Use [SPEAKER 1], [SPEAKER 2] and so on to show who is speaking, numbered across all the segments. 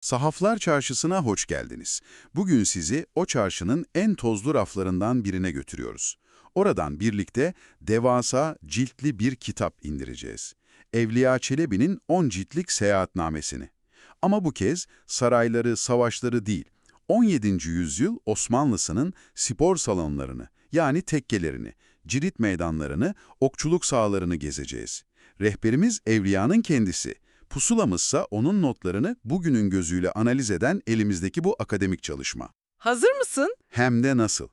[SPEAKER 1] Sahaflar Çarşısı'na hoş geldiniz. Bugün sizi o çarşının en tozlu raflarından birine götürüyoruz. Oradan birlikte devasa, ciltli bir kitap indireceğiz. Evliya Çelebi'nin 10 ciltlik seyahatnamesini. Ama bu kez sarayları, savaşları değil, 17. yüzyıl Osmanlısının spor salonlarını, yani tekkelerini, cirit meydanlarını, okçuluk sahalarını gezeceğiz. Rehberimiz Evliya'nın kendisi. Pusulamızsa onun notlarını bugünün gözüyle analiz eden elimizdeki bu akademik çalışma.
[SPEAKER 2] Hazır mısın?
[SPEAKER 1] Hem de nasıl?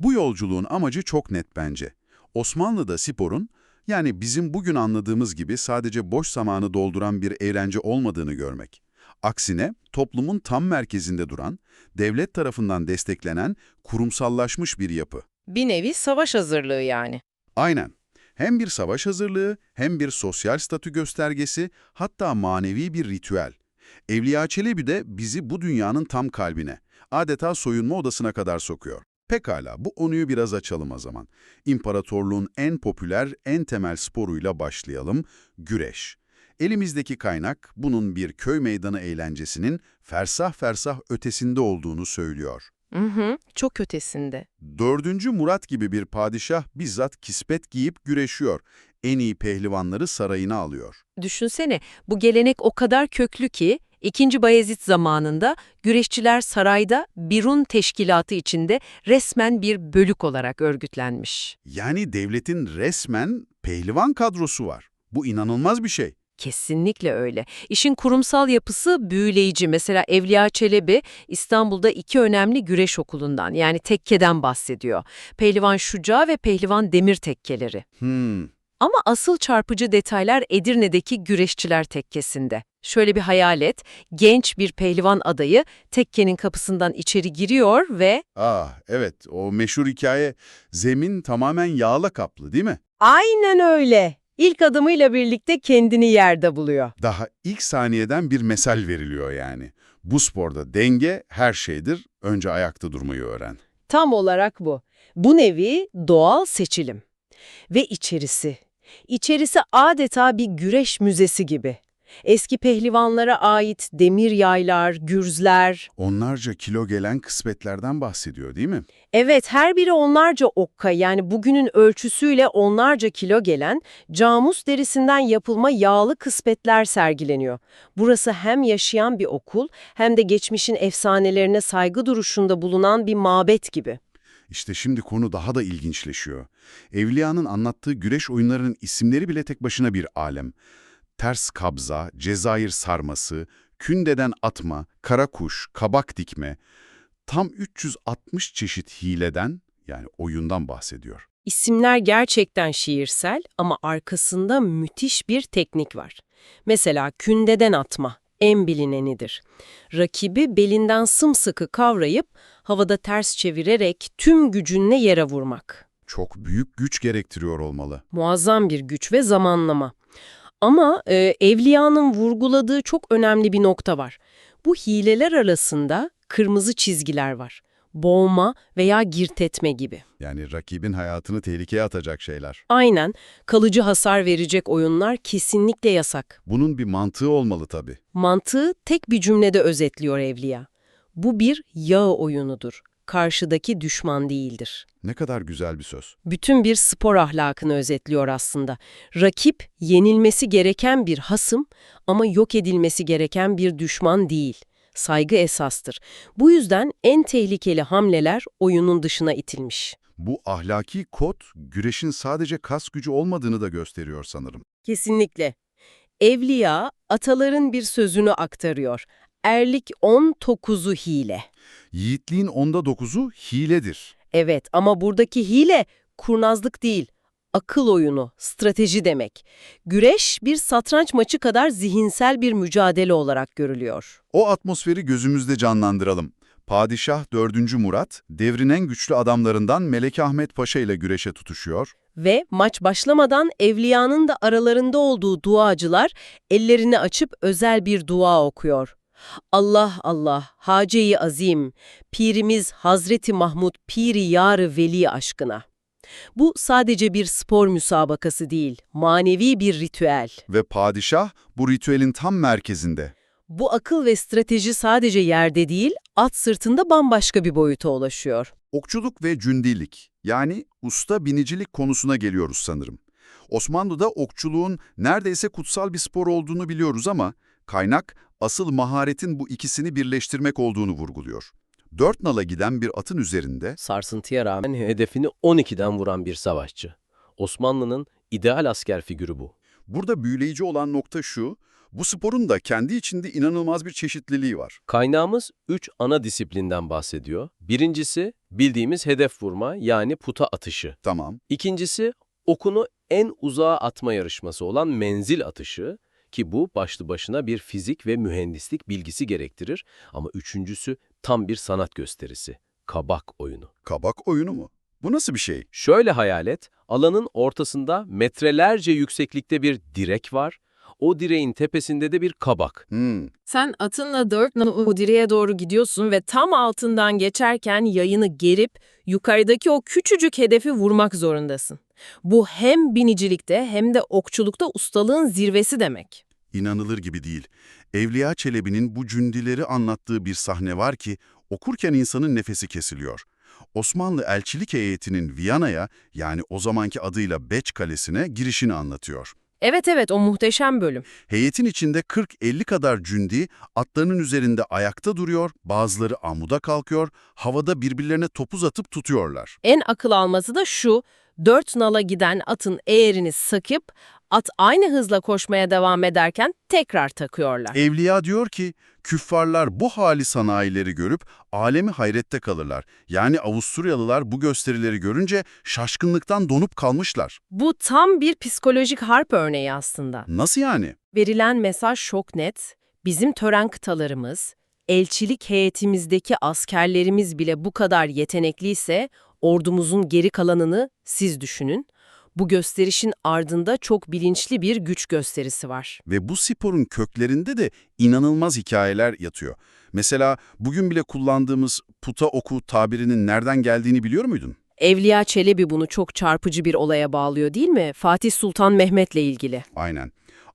[SPEAKER 1] Bu yolculuğun amacı çok net bence. Osmanlı'da sporun, yani bizim bugün anladığımız gibi sadece boş zamanı dolduran bir eğlence olmadığını görmek. Aksine toplumun tam merkezinde duran, devlet tarafından desteklenen, kurumsallaşmış bir yapı.
[SPEAKER 2] Bir nevi savaş hazırlığı yani.
[SPEAKER 1] Aynen. Hem bir savaş hazırlığı, hem bir sosyal statü göstergesi, hatta manevi bir ritüel. Evliya Çelebi de bizi bu dünyanın tam kalbine, adeta soyunma odasına kadar sokuyor. Pekala, bu konuyu biraz açalım o zaman. İmparatorluğun en popüler, en temel sporuyla başlayalım, güreş. Elimizdeki kaynak, bunun bir köy meydanı eğlencesinin fersah fersah ötesinde olduğunu söylüyor.
[SPEAKER 2] Hı hı, çok ötesinde.
[SPEAKER 1] 4. Murat gibi bir padişah bizzat kispet giyip güreşiyor. En iyi pehlivanları sarayına alıyor.
[SPEAKER 2] Düşünsene, bu gelenek o kadar köklü ki, 2. Bayezid zamanında güreşçiler sarayda Birun teşkilatı içinde resmen bir bölük olarak örgütlenmiş.
[SPEAKER 1] Yani devletin resmen pehlivan kadrosu var. Bu inanılmaz bir şey.
[SPEAKER 2] Kesinlikle öyle. İşin kurumsal yapısı büyüleyici. Mesela Evliya Çelebi İstanbul'da iki önemli güreş okulundan yani tekkeden bahsediyor. Pehlivan Şuca ve Pehlivan Demir tekkeleri.
[SPEAKER 1] Hmm,
[SPEAKER 2] Ama asıl çarpıcı detaylar Edirne'deki güreşçiler tekkesinde. Şöyle bir hayal et, genç bir pehlivan adayı tekkenin kapısından içeri giriyor ve...
[SPEAKER 1] ah evet o meşhur hikaye zemin tamamen yağla kaplı değil mi?
[SPEAKER 2] Aynen öyle. İlk adımıyla birlikte kendini yerde buluyor.
[SPEAKER 1] Daha ilk saniyeden bir mesel veriliyor yani. Bu sporda denge her şeydir, önce ayakta durmayı öğren.
[SPEAKER 2] Tam olarak bu. Bu nevi doğal seçilim. Ve içerisi. İçerisi adeta bir güreş müzesi gibi. Eski pehlivanlara ait demir yaylar, gürzler.
[SPEAKER 1] Onlarca kilo gelen kısmetlerden bahsediyor değil mi?
[SPEAKER 2] Evet her biri onlarca okka yani bugünün ölçüsüyle onlarca kilo gelen camus derisinden yapılma yağlı kıspetler sergileniyor. Burası hem yaşayan bir okul hem de geçmişin efsanelerine saygı duruşunda bulunan bir mabet gibi.
[SPEAKER 1] İşte şimdi konu daha da ilginçleşiyor. Evliya'nın anlattığı güreş oyunlarının isimleri bile tek başına bir alem. Ters kabza, Cezayir sarması, kündeden atma, kara kuş, kabak dikme. Tam 360 çeşit hileden yani oyundan bahsediyor.
[SPEAKER 2] İsimler gerçekten şiirsel ama arkasında müthiş bir teknik var. Mesela kündeden atma en bilinenidir. Rakibi belinden sımsıkı kavrayıp havada ters çevirerek tüm gücünle yere vurmak.
[SPEAKER 1] Çok büyük güç gerektiriyor olmalı.
[SPEAKER 2] Muazzam bir güç ve zamanlama. Ama e, Evliya'nın vurguladığı çok önemli bir nokta var. Bu hileler arasında kırmızı çizgiler var. Boğma veya girt etme gibi.
[SPEAKER 1] Yani rakibin hayatını tehlikeye atacak şeyler.
[SPEAKER 2] Aynen, kalıcı hasar verecek oyunlar kesinlikle yasak.
[SPEAKER 1] Bunun bir mantığı olmalı tabii.
[SPEAKER 2] Mantığı tek bir cümlede özetliyor Evliya. Bu bir yağ oyunudur. Karşıdaki düşman değildir.
[SPEAKER 1] Ne kadar güzel bir söz.
[SPEAKER 2] Bütün bir spor ahlakını özetliyor aslında. Rakip, yenilmesi gereken bir hasım ama yok edilmesi gereken bir düşman değil. Saygı esastır. Bu yüzden en tehlikeli hamleler oyunun dışına itilmiş.
[SPEAKER 1] Bu ahlaki kod güreşin sadece kas gücü olmadığını da gösteriyor sanırım.
[SPEAKER 2] Kesinlikle. Evliya, ataların bir sözünü aktarıyor. Erlik 19'u hile.
[SPEAKER 1] Yiğitliğin onda dokuzu hiledir.
[SPEAKER 2] Evet ama buradaki hile kurnazlık değil, akıl oyunu, strateji demek. Güreş bir satranç maçı kadar zihinsel bir mücadele olarak görülüyor.
[SPEAKER 1] O atmosferi gözümüzde canlandıralım. Padişah 4. Murat, devrin en güçlü adamlarından Melek Ahmet Paşa ile güreşe tutuşuyor.
[SPEAKER 2] Ve maç başlamadan Evliya'nın da aralarında olduğu duacılar ellerini açıp özel bir dua okuyor. Allah Allah, Hace-i Azim, Pirimiz Hazreti Mahmud Piri Yarı Veli aşkına. Bu sadece bir spor müsabakası değil, manevi bir ritüel.
[SPEAKER 1] Ve padişah bu ritüelin tam merkezinde.
[SPEAKER 3] Bu akıl ve strateji sadece yerde değil, at sırtında bambaşka bir boyuta ulaşıyor.
[SPEAKER 1] Okçuluk ve cündilik yani usta binicilik konusuna geliyoruz sanırım. Osmanlı'da okçuluğun neredeyse kutsal bir spor olduğunu biliyoruz ama kaynak asıl maharetin bu ikisini birleştirmek olduğunu vurguluyor. Dört nala giden bir atın üzerinde
[SPEAKER 4] Sarsıntıya rağmen hedefini 12'den vuran bir savaşçı. Osmanlı'nın ideal asker figürü bu.
[SPEAKER 1] burada büyüleyici olan nokta şu, bu sporun da kendi içinde inanılmaz bir çeşitliliği var.
[SPEAKER 4] Kaynağımız 3 ana disiplinden bahsediyor. Birincisi bildiğimiz hedef vurma yani puta atışı.
[SPEAKER 1] Tamam,
[SPEAKER 4] İkincisi okunu en uzağa atma yarışması olan menzil atışı ki bu başlı başına bir fizik ve mühendislik bilgisi gerektirir. Ama üçüncüsü tam bir sanat gösterisi. Kabak oyunu.
[SPEAKER 1] kabak oyunu mu? Bu nasıl bir şey?
[SPEAKER 4] Şöyle hayal et, alanın ortasında metrelerce yükseklikte bir direk var. O direğin tepesinde de bir kabak.
[SPEAKER 1] Hmm,
[SPEAKER 2] Sen atınla dört o direğe doğru gidiyorsun ve tam altından geçerken yayını gerip yukarıdaki o küçücük hedefi vurmak zorundasın. Bu hem binicilikte hem de okçulukta ustalığın zirvesi demek.
[SPEAKER 1] inanılır gibi değil. Evliya Çelebi'nin bu cündileri anlattığı bir sahne var ki okurken insanın nefesi kesiliyor. Osmanlı elçilik heyetinin Viyana'ya yani o zamanki adıyla Beç Kalesi'ne girişini anlatıyor.
[SPEAKER 2] Evet evet o muhteşem bölüm.
[SPEAKER 1] Heyetin içinde 40-50 kadar cündi atlarının üzerinde ayakta duruyor, bazıları amuda kalkıyor, havada birbirlerine topuz atıp tutuyorlar.
[SPEAKER 2] En akıl alması da şu, dört nala giden atın eğerini sakıp at aynı hızla koşmaya devam ederken tekrar takıyorlar.
[SPEAKER 1] Evliya diyor ki, küffarlar bu hali sanayileri görüp alemi hayrette kalırlar. Yani Avusturyalılar bu gösterileri görünce şaşkınlıktan donup kalmışlar.
[SPEAKER 2] Bu tam bir psikolojik harp örneği aslında.
[SPEAKER 1] Nasıl yani?
[SPEAKER 2] Verilen mesaj çok net. Bizim tören kıtalarımız, elçilik heyetimizdeki askerlerimiz bile bu kadar yetenekliyse ordumuzun geri kalanını siz düşünün. Bu gösterişin ardında çok bilinçli bir güç gösterisi var.
[SPEAKER 1] Ve bu sporun köklerinde de inanılmaz hikayeler yatıyor. Mesela bugün bile kullandığımız puta oku tabirinin nereden geldiğini biliyor muydun?
[SPEAKER 2] Evliya Çelebi bunu çok çarpıcı bir olaya bağlıyor değil mi? Fatih Sultan Mehmet'le ilgili.
[SPEAKER 1] Aynen.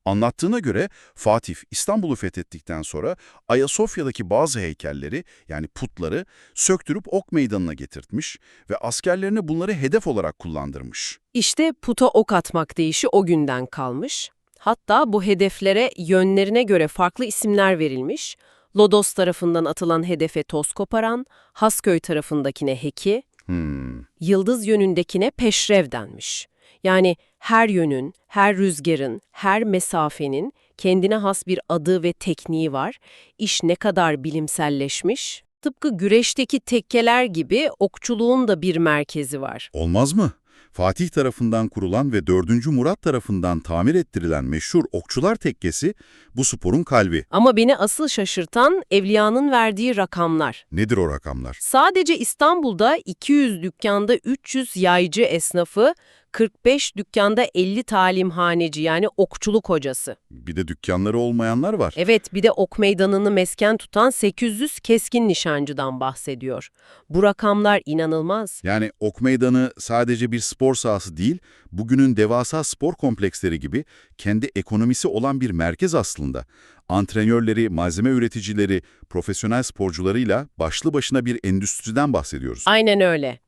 [SPEAKER 1] Anlattığına göre Fatih İstanbul'u fethettikten sonra Ayasofya'daki bazı heykelleri yani putları söktürüp ok meydanına getirtmiş ve askerlerine bunları hedef olarak kullandırmış.
[SPEAKER 2] İşte puta ok atmak deyişi o günden kalmış. Hatta bu hedeflere yönlerine göre farklı isimler verilmiş. Lodos tarafından atılan hedefe toz koparan, Hasköy tarafındakine heki,
[SPEAKER 1] Hmm.
[SPEAKER 2] yıldız yönündekine peşrev denmiş. Yani her yönün, her rüzgarın, her mesafenin kendine has bir adı ve tekniği var. İş ne kadar bilimselleşmiş. Tıpkı güreşteki tekkeler gibi okçuluğun da bir merkezi var.
[SPEAKER 1] Olmaz mı? Fatih tarafından kurulan ve 4. Murat tarafından tamir ettirilen meşhur Okçular Tekkesi bu sporun kalbi.
[SPEAKER 2] Ama beni asıl şaşırtan Evliya'nın verdiği rakamlar.
[SPEAKER 1] Nedir o rakamlar?
[SPEAKER 2] Sadece İstanbul'da 200 dükkanda 300 yaycı esnafı, 45 dükkanda 50 talimhaneci yani okçuluk hocası.
[SPEAKER 1] Bir de dükkanları olmayanlar var.
[SPEAKER 2] Evet bir de ok meydanını mesken tutan 800 keskin nişancıdan bahsediyor. Bu rakamlar inanılmaz.
[SPEAKER 1] Yani ok meydanı sadece bir spor sahası değil, bugünün devasa spor kompleksleri gibi kendi ekonomisi olan bir merkez aslında. Antrenörleri, malzeme üreticileri, profesyonel sporcularıyla başlı başına bir endüstriden bahsediyoruz.
[SPEAKER 2] Aynen öyle.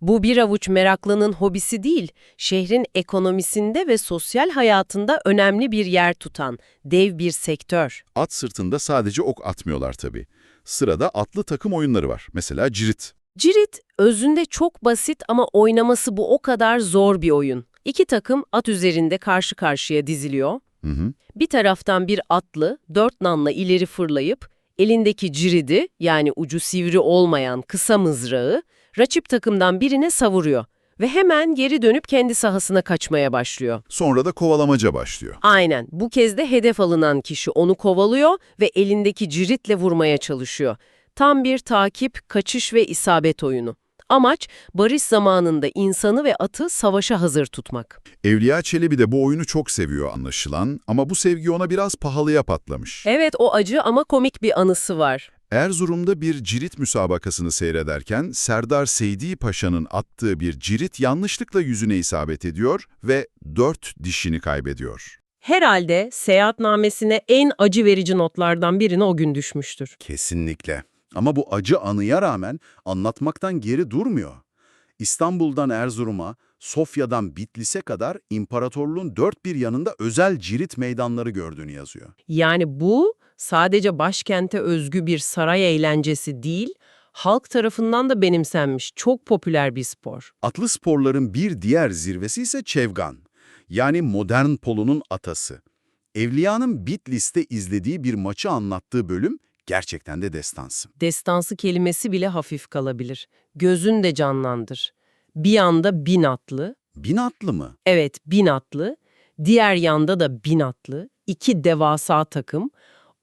[SPEAKER 2] Bu bir avuç meraklının hobisi değil, şehrin ekonomisinde ve sosyal hayatında önemli bir yer tutan dev bir sektör.
[SPEAKER 1] At sırtında sadece ok atmıyorlar tabii. Sırada atlı takım oyunları var. Mesela cirit.
[SPEAKER 2] Cirit, özünde çok basit ama oynaması bu o kadar zor bir oyun. İki takım at üzerinde karşı karşıya diziliyor.
[SPEAKER 1] Hı hı.
[SPEAKER 2] Bir taraftan bir atlı, dört nanla ileri fırlayıp, elindeki ciridi yani ucu sivri olmayan kısa mızrağı, rakip takımdan birine savuruyor ve hemen geri dönüp kendi sahasına kaçmaya başlıyor.
[SPEAKER 1] Sonra da kovalamaca başlıyor.
[SPEAKER 2] Aynen, bu kez de hedef alınan kişi onu kovalıyor ve elindeki ciritle vurmaya çalışıyor. Tam bir takip, kaçış ve isabet oyunu. Amaç, barış zamanında insanı ve atı savaşa hazır tutmak.
[SPEAKER 1] Evliya Çelebi de bu oyunu çok seviyor anlaşılan ama bu sevgi ona biraz pahalıya patlamış.
[SPEAKER 2] Evet, o acı ama komik bir anısı var.
[SPEAKER 1] Erzurum'da bir cirit müsabakasını seyrederken Serdar Seydi Paşa'nın attığı bir cirit yanlışlıkla yüzüne isabet ediyor ve dört dişini kaybediyor.
[SPEAKER 2] Herhalde seyahatnamesine en acı verici notlardan birine o gün düşmüştür.
[SPEAKER 1] Kesinlikle. Ama bu acı anıya rağmen anlatmaktan geri durmuyor. İstanbul'dan Erzurum'a, Sofya'dan Bitlis'e kadar imparatorluğun dört bir yanında özel cirit meydanları gördüğünü yazıyor.
[SPEAKER 2] Yani bu sadece başkente özgü bir saray eğlencesi değil, halk tarafından da benimsenmiş çok popüler bir spor.
[SPEAKER 1] Atlı sporların bir diğer zirvesi ise Çevgan. Yani modern polonun atası. Evliya'nın Bitlis'te izlediği bir maçı anlattığı bölüm gerçekten de destansı.
[SPEAKER 2] Destansı kelimesi bile hafif kalabilir. Gözün de canlandır. Bir yanda bin atlı,
[SPEAKER 1] Bin atlı mı?
[SPEAKER 2] evet bin atlı, diğer yanda da bin atlı, iki devasa takım,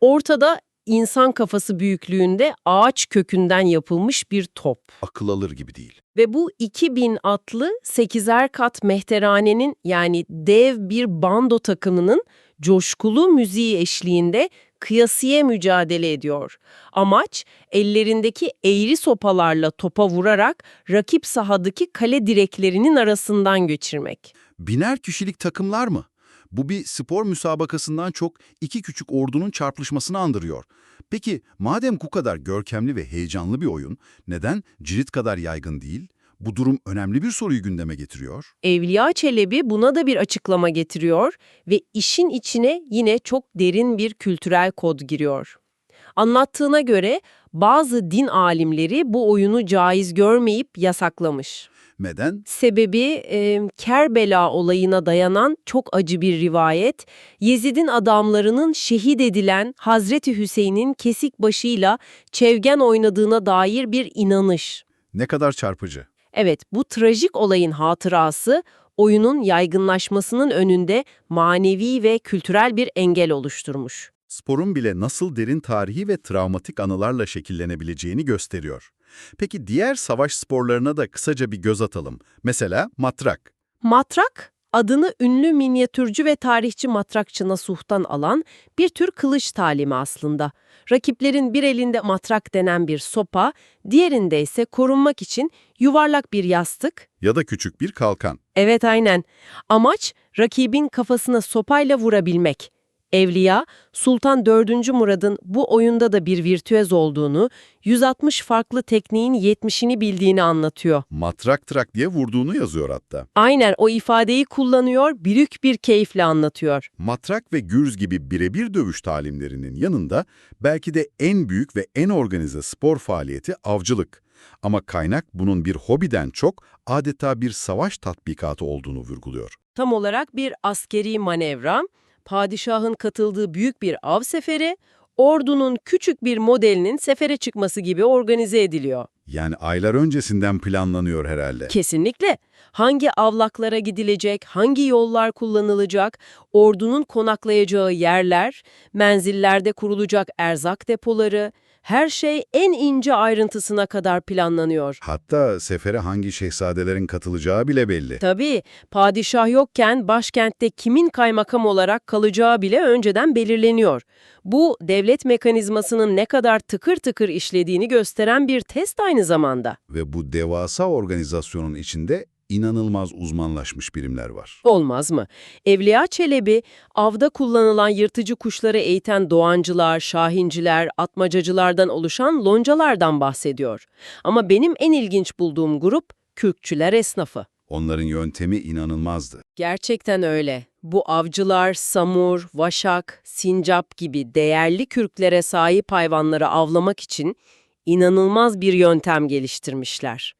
[SPEAKER 2] ortada insan kafası büyüklüğünde ağaç kökünden yapılmış bir top.
[SPEAKER 1] Akıl alır gibi değil.
[SPEAKER 2] Ve bu 2000 atlı 8'er kat mehteranenin yani dev bir bando takımının coşkulu müziği eşliğinde kıyasıya mücadele ediyor. Amaç ellerindeki eğri sopalarla topa vurarak rakip sahadaki kale direklerinin arasından geçirmek.
[SPEAKER 1] Biner kişilik takımlar mı? Bu bir spor müsabakasından çok iki küçük ordunun çarpışmasını andırıyor. Peki madem bu kadar görkemli ve heyecanlı bir oyun, neden cirit kadar yaygın değil? Bu durum önemli bir soruyu gündeme getiriyor.
[SPEAKER 2] Evliya Çelebi buna da bir açıklama getiriyor ve işin içine yine çok derin bir kültürel kod giriyor. Anlattığına göre bazı din alimleri bu oyunu caiz görmeyip yasaklamış.
[SPEAKER 1] Neden?
[SPEAKER 2] Sebebi e, Kerbela olayına dayanan çok acı bir rivayet, Yezid'in adamlarının şehit edilen Hazreti Hüseyin'in kesik başıyla çevgen oynadığına dair bir inanış.
[SPEAKER 1] Ne kadar çarpıcı.
[SPEAKER 2] Evet, bu trajik olayın hatırası oyunun yaygınlaşmasının önünde manevi ve kültürel bir engel oluşturmuş.
[SPEAKER 1] Sporun bile nasıl derin tarihi ve travmatik anılarla şekillenebileceğini gösteriyor. Peki diğer savaş sporlarına da kısaca bir göz atalım. Mesela matrak.
[SPEAKER 2] Matrak, adını ünlü minyatürcü ve tarihçi matrakçı Nasuh'tan alan bir tür kılıç talimi aslında. Rakiplerin bir elinde matrak denen bir sopa, diğerinde ise korunmak için yuvarlak bir yastık.
[SPEAKER 1] Ya da küçük bir kalkan.
[SPEAKER 2] Evet aynen. Amaç rakibin kafasına sopayla vurabilmek. Evliya, Sultan 4. Murad'ın bu oyunda da bir virtüöz olduğunu, 160 farklı tekniğin 70'ini bildiğini anlatıyor.
[SPEAKER 1] Matrak trak diye vurduğunu yazıyor hatta.
[SPEAKER 2] Aynen o ifadeyi kullanıyor, büyük bir keyifle anlatıyor.
[SPEAKER 1] Matrak ve gürz gibi birebir dövüş talimlerinin yanında belki de en büyük ve en organize spor faaliyeti avcılık. Ama kaynak bunun bir hobiden çok adeta bir savaş tatbikatı olduğunu vurguluyor.
[SPEAKER 2] Tam olarak bir askeri manevra, padişahın katıldığı büyük bir av seferi, ordunun küçük bir modelinin sefere çıkması gibi organize ediliyor.
[SPEAKER 1] Yani aylar öncesinden planlanıyor herhalde.
[SPEAKER 2] Kesinlikle. Hangi avlaklara gidilecek, hangi yollar kullanılacak, ordunun konaklayacağı yerler, menzillerde kurulacak erzak depoları, her şey en ince ayrıntısına kadar planlanıyor.
[SPEAKER 1] Hatta sefere hangi şehzadelerin katılacağı bile belli.
[SPEAKER 2] Tabii, padişah yokken başkentte kimin kaymakam olarak kalacağı bile önceden belirleniyor. Bu, devlet mekanizmasının ne kadar tıkır tıkır işlediğini gösteren bir test aynı zamanda.
[SPEAKER 1] Ve bu devasa organizasyonun içinde inanılmaz uzmanlaşmış birimler var.
[SPEAKER 2] Olmaz mı? Evliya Çelebi, avda kullanılan yırtıcı kuşları eğiten doğancılar, şahinciler, atmacacılardan oluşan loncalardan bahsediyor. Ama benim en ilginç bulduğum grup, kürkçüler esnafı.
[SPEAKER 1] Onların yöntemi inanılmazdı.
[SPEAKER 2] Gerçekten öyle. Bu avcılar, samur, vaşak, sincap gibi değerli kürklere sahip hayvanları avlamak için inanılmaz bir yöntem geliştirmişler.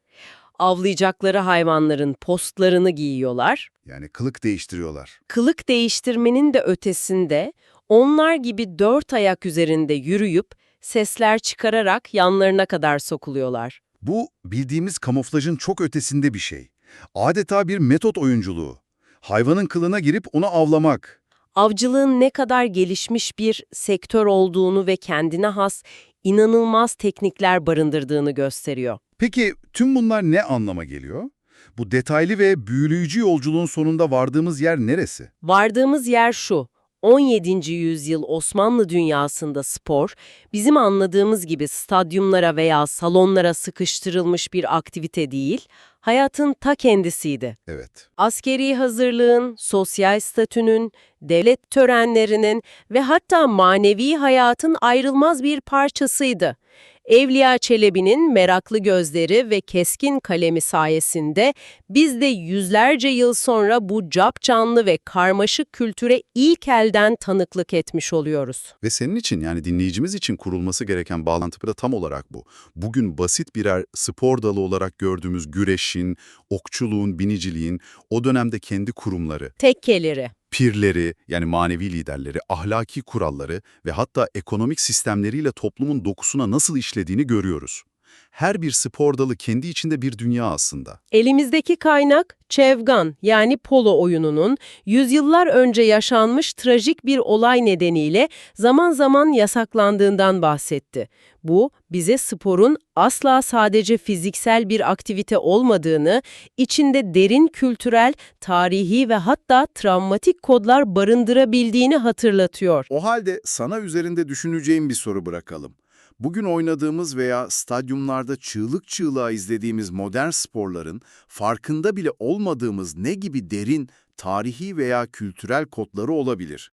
[SPEAKER 2] Avlayacakları hayvanların postlarını giyiyorlar.
[SPEAKER 1] Yani kılık değiştiriyorlar.
[SPEAKER 2] Kılık değiştirmenin de ötesinde onlar gibi dört ayak üzerinde yürüyüp sesler çıkararak yanlarına kadar sokuluyorlar.
[SPEAKER 1] Bu bildiğimiz kamuflajın çok ötesinde bir şey. Adeta bir metot oyunculuğu. Hayvanın kılına girip onu avlamak.
[SPEAKER 2] avcılığın ne kadar gelişmiş bir sektör olduğunu ve kendine has inanılmaz teknikler barındırdığını gösteriyor.
[SPEAKER 1] Peki tüm bunlar ne anlama geliyor? Bu detaylı ve büyüleyici yolculuğun sonunda vardığımız yer neresi?
[SPEAKER 2] Vardığımız yer şu, 17. yüzyıl Osmanlı dünyasında spor, bizim anladığımız gibi stadyumlara veya salonlara sıkıştırılmış bir aktivite değil, hayatın ta kendisiydi.
[SPEAKER 1] Evet.
[SPEAKER 2] Askeri hazırlığın, sosyal statünün, devlet törenlerinin ve hatta manevi hayatın ayrılmaz bir parçasıydı. Evliya Çelebi'nin meraklı gözleri ve keskin kalemi sayesinde biz de yüzlerce yıl sonra bu capcanlı ve karmaşık kültüre ilk elden tanıklık etmiş oluyoruz.
[SPEAKER 1] Ve senin için yani dinleyicimiz için kurulması gereken bağlantı da tam olarak bu. Bugün basit birer spor dalı olarak gördüğümüz güreşin, okçuluğun, biniciliğin o dönemde kendi kurumları,
[SPEAKER 2] Tekkeleri.
[SPEAKER 1] Pirleri yani manevi liderleri, ahlaki kuralları ve hatta ekonomik sistemleriyle toplumun dokusuna nasıl işlediğini görüyoruz. Her bir spor dalı kendi içinde bir dünya aslında.
[SPEAKER 2] Elimizdeki kaynak Çevgan yani polo oyununun yüzyıllar önce yaşanmış trajik bir olay nedeniyle zaman zaman yasaklandığından bahsetti. Bu bize sporun asla sadece fiziksel bir aktivite olmadığını, içinde derin kültürel, tarihi ve hatta travmatik kodlar barındırabildiğini hatırlatıyor.
[SPEAKER 1] O halde sana üzerinde düşüneceğim bir soru bırakalım. Bugün oynadığımız veya stadyumlarda çığlık çığlığa izlediğimiz modern sporların farkında bile olmadığımız ne gibi derin, tarihi veya kültürel kodları olabilir?